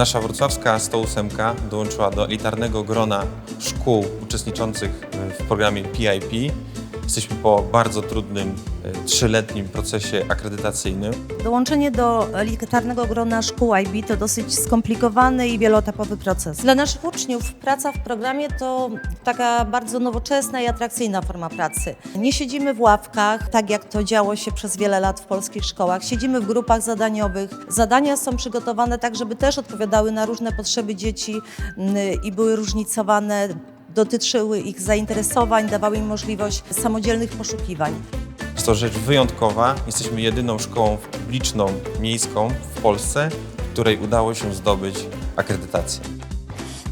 Nasza wrocławska 108 dołączyła do elitarnego grona szkół uczestniczących w programie PIP. Jesteśmy po bardzo trudnym e, trzyletnim procesie akredytacyjnym. Dołączenie do elitarnego grona szkół IB to dosyć skomplikowany i wieloetapowy proces. Dla naszych uczniów praca w programie to taka bardzo nowoczesna i atrakcyjna forma pracy. Nie siedzimy w ławkach, tak jak to działo się przez wiele lat w polskich szkołach. Siedzimy w grupach zadaniowych. Zadania są przygotowane tak, żeby też odpowiadały na różne potrzeby dzieci i były różnicowane, dotyczyły ich zainteresowań, dawały im możliwość samodzielnych poszukiwań. Jest to rzecz wyjątkowa. Jesteśmy jedyną szkołą publiczną, miejską w Polsce, której udało się zdobyć akredytację.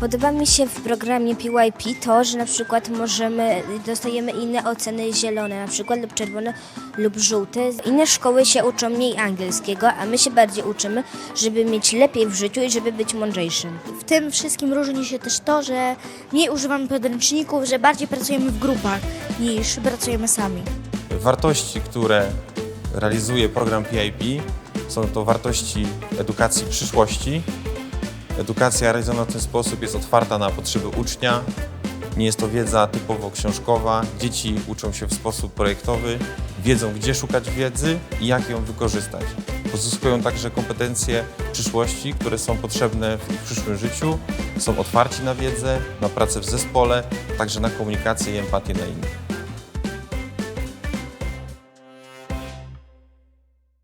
Podoba mi się w programie PYP to, że na przykład możemy, dostajemy inne oceny zielone, na przykład lub czerwone lub żółte. Inne szkoły się uczą mniej angielskiego, a my się bardziej uczymy, żeby mieć lepiej w życiu i żeby być mądrzejszym. W tym wszystkim różni się też to, że mniej używamy podręczników, że bardziej pracujemy w grupach niż pracujemy sami. Wartości, które realizuje program PIP, są to wartości edukacji przyszłości. Edukacja realizowana w ten sposób jest otwarta na potrzeby ucznia. Nie jest to wiedza typowo książkowa. Dzieci uczą się w sposób projektowy, wiedzą gdzie szukać wiedzy i jak ją wykorzystać. Pozyskują także kompetencje przyszłości, które są potrzebne w ich przyszłym życiu. Są otwarci na wiedzę, na pracę w zespole, także na komunikację i empatię na innych.